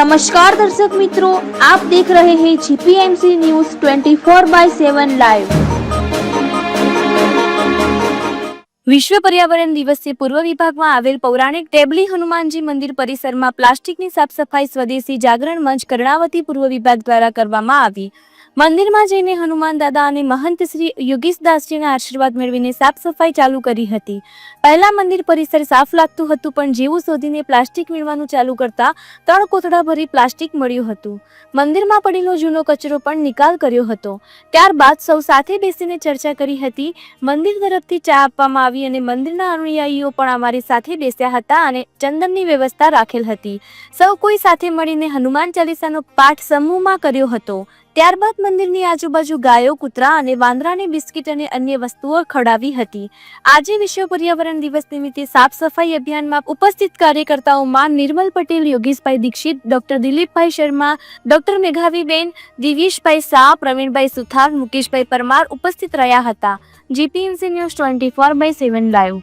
નમસ્કાર દર્શક મિત્રો, આપ દેખ રહે હૈ જીપીએમસી ન્યૂઝ 24 બાય 7 લાઈવ વિશ્વ પર્યાવરણ દિવસે પૂર્વ વિભાગમાં આવેલ પૌરાણિક ટેબલી હનુમાનજી મંદિર પરિસરમાં પ્લાસ્ટિકની સાફ સફાઈ સ્વદેશી જાગરણ મંચ કર્ણાવતી પૂર્વ વિભાગ દ્વારા કરવામાં આવી. મંદિરમાં જઈને હનુમાન દાદા અને મહંત શ્રી યોગીશદાસજીના આશીર્વાદ મેળવીને સાફ સફાઈ ચાલુ કરી હતી. પહેલા મંદિર પરિસર સાફ લાગતું હતું, પણ જેવું શોધીને પ્લાસ્ટિક વીણવાનું ચાલુ કરતા ત્રણ કોથળા ભરી પ્લાસ્ટિક મળ્યું હતું. મંદિરમાં પડેલો જૂનો કચરો પણ નિકાલ કર્યો હતો. ત્યારબાદ સૌ સાથે બેસીને ચર્ચા કરી હતી. મંદિર તરફથી ચા આપવામાં આવી અને મંદિરના અનુયાયીઓ પણ અમારી સાથે બેસ્યા હતા અને ચંદનની વ્યવસ્થા રાખેલ હતી. સૌ કોઈ સાથે મળીને હનુમાન ચાલીસાનો પાઠ સમૂહમાં કર્યો હતો. ત્યારબાદ મંદિરની આજુબાજુ ગાયો, કૂતરા અને વાંદરાને બિસ્કિટ અને અન્ય વસ્તુઓ ખવડાવી હતી. આજે વિશ્વ પર્યાવરણ દિવસ નિમિત્તે સાફ સફાઈ અભિયાનમાં ઉપસ્થિત કાર્યકર્તાઓમાં નિર્મલ પટેલ, યોગેશભાઈ દીક્ષિત, ડોક્ટર દિલીપભાઈ શર્મા, ડોક્ટર મેઘાવીબેન, દિવ્યેશભાઈ શાહ, પ્રવીણભાઈ સુથાર, મુકેશભાઈ પરમાર ઉપસ્થિત રહ્યા હતા. GPMC news twenty four by seven live.